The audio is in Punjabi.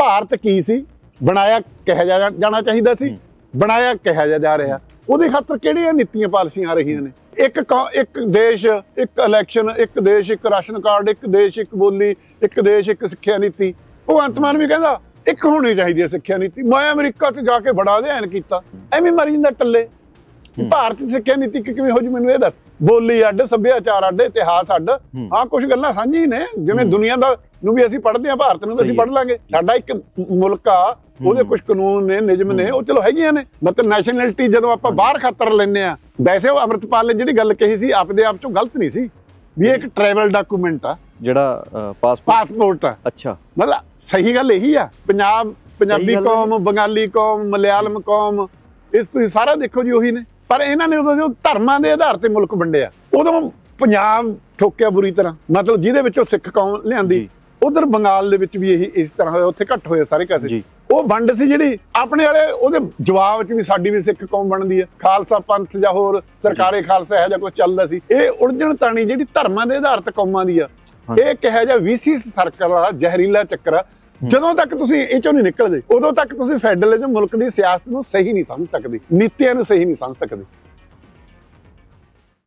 ਭਾਰਤ ਕੀ ਸੀ? ਬਣਾਇਆ ਕਿਹਾ ਜਾਣਾ ਚਾਹੀਦਾ ਸੀ, ਬਣਾਇਆ ਕਿਹਾ ਜਾ ਜਾ ਰਿਹਾ। ਉਹਦੇ ਖਾਤਰ ਕਿਹੜੀਆਂ ਨੀਤੀਆਂ ਪਾਲਿਸੀਆਂ ਆ ਰਹੀਆਂ ਨੇ? ਇੱਕ ਕੌ- ਇੱਕ ਦੇਸ਼, ਇੱਕ ਇਲੈਕਸ਼ਨ ਇੱਕ ਦੇਸ਼, ਇੱਕ ਰਾਸ਼ਨ ਕਾਰਡ, ਇੱਕ ਦੇਸ਼, ਇੱਕ ਬੋਲੀ, ਇੱਕ ਦੇਸ਼, ਇੱਕ ਸਿੱਖਿਆ ਨੀਤੀ। ਉਹ ਅੰਤਮਾਨ ਵੀ ਕਹਿੰਦਾ, ਇੱਕ ਹੋਣੀ ਚਾਹੀਦੀ ਹੈ ਸਿੱਖਿਆ ਨੀਤੀ। ਮੈਂ ਅਮਰੀਕਾ 'ਚ ਜਾ ਕੇ ਬੜਾ ਅਧਿਐਨ ਕੀਤਾ। ਐਵੇਂ ਮਰੀ ਜਾਂਦਾ ਟੱਲੇ। ਭਾਰਤ ਦੀ ਸਿੱਖਿਆ ਨੀਤੀ ਕਿਵੇਂ ਹੋ ਜੂ ਮੈਨੂੰ ਇਹ ਦੱਸ। ਬੋਲੀ ਅੱਡ ਸੱਭਿਆਚਾਰ ਅੱਡ ਇਤਿਹਾਸ ਅੱਡ। ਹਾਂ। ਕੁਝ ਗੱਲਾਂ ਸਾਂਝੀ ਨੇ। ਜਿਵੇਂ ਦੁਨੀਆ ਦਾ ਨੂੰ ਵੀ ਅਸੀਂ ਪੜ੍ਹਦੇ ਹਾਂ ਭਾਰਤ ਨੂੰ ਵੀ ਅਸੀਂ ਪੜ੍ਹ ਲਾਂਗੇ। ਸਾਡਾ ਇੱਕ ਮੁਲਕ ਆ ਉਹਦੇ ਕੁਝ ਕਾਨੂੰਨ ਨੇ ਨਿਯਮ ਨੇ ਉਹ ਚਲੋ ਹੈਗੀਆਂ ਨੇ। ਮਤਲਬ ਨੈਸ਼ਨੈਲਿਟੀ ਜਦੋਂ ਆਪਾਂ ਬਾਹਰ ਖਾਤਰ ਲੈਂਦੇ ਆ ਵੈਸੇ ਉਹ ਅਮਰਤਪਾਲ ਨੇ ਜਿਹੜੀ ਗੱਲ ਕਹੀ ਸੀ ਆਪਦੇ ਆਪ ਚੋਂ ਗਲਤ ਨਹੀਂ ਸੀ। ਵੀ ਇਹ ਇੱਕ ਟਰੈਵਲ ਡਾਕੂਮੈਂਟ ਆ। ਜਿਹੜਾ ਪਾਸਪੋਰਟ ਪਾਸਪੋਰਟ ਆ। ਅੱਛਾ। ਮਤਲਬ ਸਹੀ ਗੱਲ ਇਹੀ ਆ। ਪੰਜਾਬ ਪੰਜਾਬੀ। ਕੌਮ ਬੰਗਾਲੀ ਕੌਮ ਮਲਿਆਲਮ ਕੌਮ ਇਸ ਤੁਸੀਂ ਸਾਰਾ ਦੇਖੋ ਜੀ ਉਹੀ ਨੇ। ਪਰ ਇਹਨਾਂ ਨੇ ਉਦੋਂ ਜੋ ਧਰਮਾਂ ਦੇ ਆਧਾਰ ਤੇ ਮੁਲਕ ਵੰਡਿਆ ਉਦੋਂ ਪੰਜਾਬ ਠੋਕਿਆ ਬੁਰੀ ਤਰ੍ਹਾਂ। ਮਤਲਬ ਜਿਹਦੇ ਵਿੱਚੋਂ ਸਿੱਖ ਕੌਮ ਲਿਆਂਦੀ ਜੀ। ਉਧਰ ਬੰਗਾਲ ਦੇ ਵਿੱਚ ਵੀ ਇਹੀ ਇਸ ਤਰ੍ਹਾਂ ਹੋਇਆ ਉੱਥੇ ਘੱਟ ਹੋਇਆ ਸਾਰੇ ਕਾਸੇ। ਜੀ। ਉਹ ਵੰਡ ਸੀ ਜਿਹੜੀ ਆਪਣੇ ਵਾਲੇ ਉਹਦੇ ਜਵਾਬ ਚ ਵੀ ਸਾਡੀ ਵੀ ਸਿੱਖ ਕੌਮ ਬਣਦੀ ਹੈ। ਖਾਲਸਾ ਪੰਥ ਜਾਂ ਹੋਰ ਸਰਕਾਰੇ ਖਾਲਸਾ ਇਹੋ ਜਿਹਾ ਕੁਝ ਚੱਲਦਾ ਸੀ। ਇਹ ਉਲਝਣ ਤਾਣੀ ਜਿਹੜੀ ਧਰਮਾਂ ਦੇ ਆਧਾਰ ਤੇ ਕੌਮਾਂ ਦੀ ਆ। ਇਹ ਕਿਹਾ ਜਾ ਵੀਸੀ ਸਰਕਲ ਆ ਜ਼ਹਿਰੀਲਾ ਚੱਕਰ ਆ। ਜਦੋਂ ਤੱਕ ਤੁਸੀਂ ਇਹ ਚੋਂ ਨਹੀਂ ਨਿਕਲਦੇ, ਉਦੋਂ ਤੱਕ ਤੁਸੀਂ ਫੈਡਰਲਿਜ਼ਮ ਮੁਲਕ ਦੀ ਸਿਆਸਤ ਨੂੰ ਸਹੀ ਨਹੀਂ ਸਮਝ ਸਕਦੇ, ਨੀਤੀਆਂ ਨੂੰ ਸਹੀ ਨਹੀਂ ਸਮਝ ਸਕਦੇ।